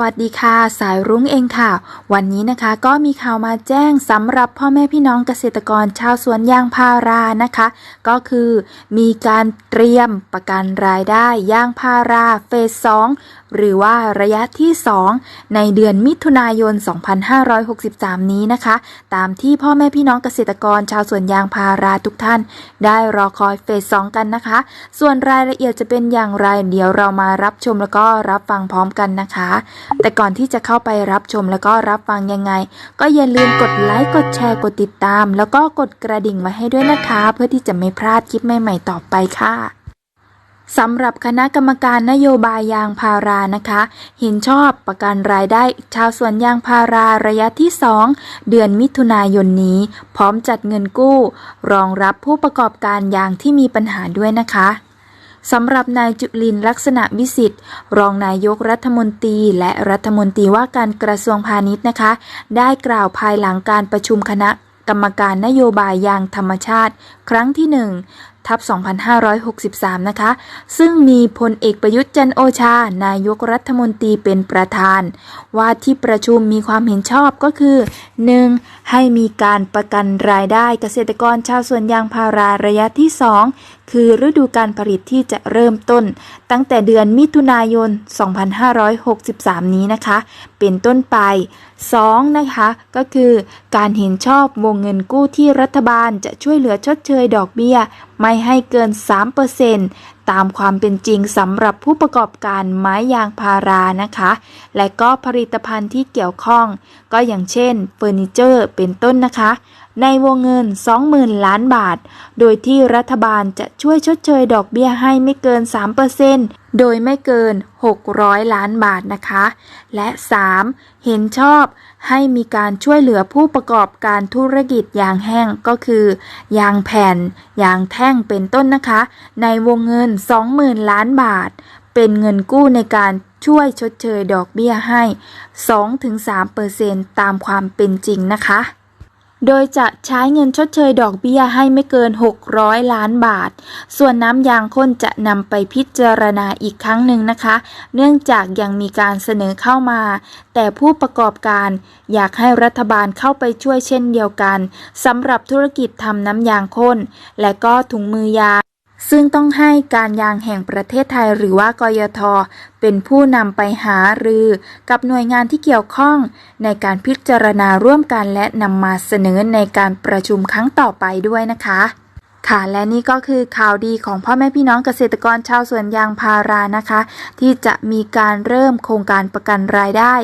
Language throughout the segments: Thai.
วัสดีค่ะ สายรุ้งเองค่ะ วันนี้นะคะก็มีข่าวมาแจ้งสำหรับพ่อแม่พี่น้องเกษตรกรชาวสวนยางพารานะคะ ก็คือมีการเตรียมประกันรายได้ยางพาราเฟสอง หรือว่าระยะที่ 2 ในเดือนมิถุนายน 2563 นี้นะคะ ตามที่พ่อแม่พี่น้องเกษตรกรชาวสวนยางพาราทุกท่าน ได้รอคอยเฟส 2 กันนะคะ ส่วนรายละเอียดจะเป็นอย่างไร เดี๋ยวเรามารับชมแล้วก็รับฟังพร้อมกันนะคะ แต่ก่อนที่จะเข้าไปรับชมแล้วก็รับฟังยังไง ก็อย่าลืมกดไลค์กดแชร์กดติดตาม แล้วก็กดกระดิ่งไว้ให้ด้วยนะคะ เพื่อที่จะไม่พลาดคลิปใหม่ ๆ ต่อไปค่ะ สำหรับคณะกรรมการนโยบายยางพารานะคะ เห็นชอบประกันรายได้ชาวสวนยางพาราระยะที่ 2 เดือนมิถุนายนนี้ พร้อมจัดเงินกู้ รองรับผู้ประกอบการยางที่มีปัญหาด้วยนะคะสำหรับนายจุลินลักษณะวิสิทธิ์รองนายกรัฐมนตรี และรัฐมนตรีว่าการกระทรวงพาณิชย์นะคะ ได้กล่าวภายหลังการประชุมคณะกรรมการนโยบายยางธรรมชาติ ครั้งที่ 1 ทับ 2563 นะคะ ซึ่งมีพลเอกประยุทธ์จันโอชา นายกรัฐมนตรีเป็นประธาน ว่าที่ประชุมมีความเห็นชอบก็คือ 1. ให้มีการประกันรายได้เกษตรกรชาวสวนยางพาราระยะที่ 2 คือฤดูการผลิตที่จะเริ่มต้น ตั้งแต่เดือนมิถุนายน 2563 นี้นะคะ เป็นต้นไป 2. นะคะ ก็คือการเห็นชอบวงเงินกู้ที่รัฐบาลจะช่วยเหลือชดเชยดอกเบี้ย ไม่ให้เกิน 3%ตามความเป็นจริงสำหรับผู้ประกอบการไม้ยางพารานะคะ และก็ผลิตภัณฑ์ที่เกี่ยวข้อง ก็อย่างเช่นเฟอร์นิเจอร์เป็นต้นนะคะ ในวงเงิน 20,000 ล้านบาท โดยที่รัฐบาลจะช่วยชดเชยดอกเบี้ยให้ไม่เกิน 3%โดยไม่เกิน 600 ล้านบาทนะคะ และ 3. เห็นชอบให้มีการช่วยเหลือผู้ประกอบการธุรกิจยางแห้งก็คือ ยางแผ่น ยางแท่งเป็นต้นนะคะ ในวงเงิน 20,000 ล้านบาท เป็นเงินกู้ในการช่วยชดเชยดอกเบี้ยให้ 2-3%ตามความเป็นจริงนะคะ โดยจะใช้เงินชดเชยดอกเบี้ยให้ไม่เกิน 600 ล้านบาท ส่วนน้ำยางข้นจะนำไปพิจารณาอีกครั้งหนึ่งนะคะ เนื่องจากยังมีการเสนอเข้ามา แต่ผู้ประกอบการอยากให้รัฐบาลเข้าไปช่วยเช่นเดียวกันสำหรับธุรกิจทำน้ำยางข้น และก็ถุงมือยาง ซึ่งต้องให้การยางแห่งประเทศไทยหรือว่ากยท เป็นผู้นำไปหารือกับหน่วยงานที่เกี่ยวข้อง ในการพิจารณาร่วมกันและนำมาเสนอในการประชุมครั้งต่อไปด้วยนะคะค่ะและนี่ก็คือข่าวดีของพ่อแม่พี่น้องเกษตรกรชาวสวนยางพารานะคะ ที่จะมีการเริ่มโครงการประกันรายได้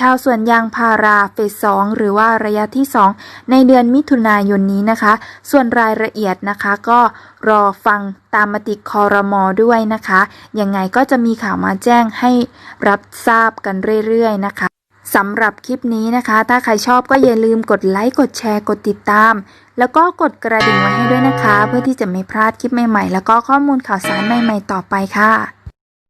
ชาวสวนยางพาราเฟส2หรือว่าระยะที่ 2 ในเดือนมิถุนายนนี้นะคะ ส่วนรายละเอียดนะคะก็รอฟังตามมติคอรมอด้วยนะคะ ยังไงก็จะมีข่าวมาแจ้งให้รับทราบกันเรื่อยๆนะคะสำหรับคลิปนี้นะคะ ถ้าใครชอบก็อย่าลืมกดไลค์กดแชร์กดติดตาม แล้วก็กดกระดิ่งไว้ให้ด้วยนะคะ เพื่อที่จะไม่พลาดคลิปใหม่ๆ แล้วก็ข้อมูลข่าวสารใหม่ ๆ ต่อไปค่ะ